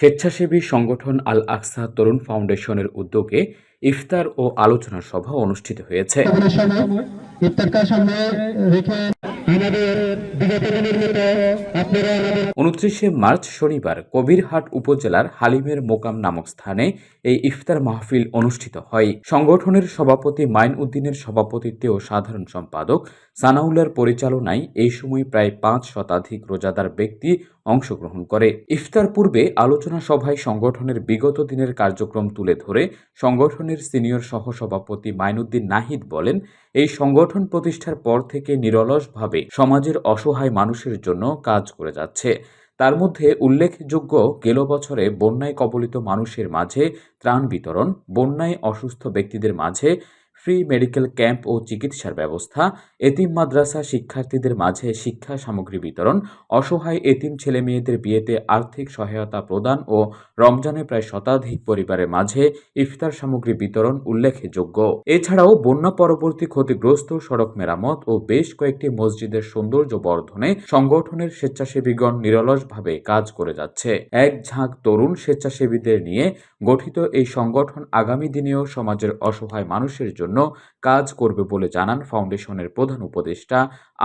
স্বেচ্ছাসেবী সংগঠন আল আকসা তরুণ ফাউন্ডেশনের উদ্যোগে ইফতার ও আলোচনা সভা অনুষ্ঠিত হয়েছে। উনত্রিশে মার্চ শনিবার কবিরহাট উপজেলার হালিমের মোকাম নামক স্থানে এই ইফতার মাহফিল অনুষ্ঠিত হয়। সংগঠনের সভাপতি মাইন উদ্দিনের সভাপতিত্বে ও সাধারণ সম্পাদক সানাউল্লার পরিচালনায় এই সময় প্রায় পাঁচ শতাধিক রোজাদার ব্যক্তি অংশগ্রহণ করে। ইফতার পূর্বে আলোচনা সভায় সংগঠনের বিগত দিনের কার্যক্রম তুলে ধরে সংগঠনের সিনিয়র সহসভাপতি মাইনুদ্দিন নাহিদ বলেন, এই সংগঠন প্রতিষ্ঠার পর থেকে নিরলসভাবে সমাজের অসহায় মানুষের জন্য কাজ করে যাচ্ছে। তার মধ্যে উল্লেখযোগ্য গেল বছরে বন্যায় কবলিত মানুষের মাঝে ত্রাণ বিতরণ, বন্যায় অসুস্থ ব্যক্তিদের মাঝে ফ্রি মেডিকেল ক্যাম্প ও চিকিৎসার ব্যবস্থা, এতিম মাদ্রাসা শিক্ষার্থীদের মাঝে শিক্ষা সামগ্রী বিতরণ, অসহায় এতিম ছেলে মেয়েদের বিয়েতে আর্থিক সহায়তা প্রদান ও রমজানে প্রায় শতাধিক পরিবারের মাঝে ইফতার সামগ্রী বিতরণ উল্লেখযোগ্য। এছাড়াও বন্যা পরবর্তী ক্ষতিগ্রস্ত সড়ক মেরামত ও বেশ কয়েকটি মসজিদের সৌন্দর্য বর্ধনে সংগঠনের স্বেচ্ছাসেবীগণ নিরলসভাবে কাজ করে যাচ্ছে। এক ঝাঁক তরুণ স্বেচ্ছাসেবীদের নিয়ে গঠিত এই সংগঠন আগামী দিনেও সমাজের অসহায় মানুষের জন্য কাজ করবে বলে জানান ফাউন্ডেশনের প্রধান উপদেষ্টা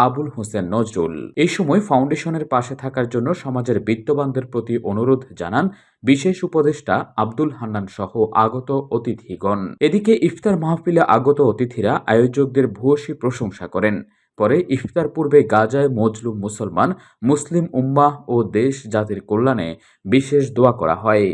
আবুল হোসেন নজরুল। এই সময় ফাউন্ডেশনের পাশে থাকার জন্য সমাজের বিত্তবানদের প্রতি অনুরোধ জানান বিশেষ উপদেষ্টা আব্দুল হান্নান সহ আগত অতিথিগণ। এদিকে ইফতার মাহফিলে আগত অতিথিরা আয়োজকদের ভূয়সী প্রশংসা করেন। পরে ইফতার পূর্বে গাজায় মজলুম মুসলমান, মুসলিম উম্মাহ ও দেশ জাতির কল্যাণে বিশেষ দোয়া করা হয়।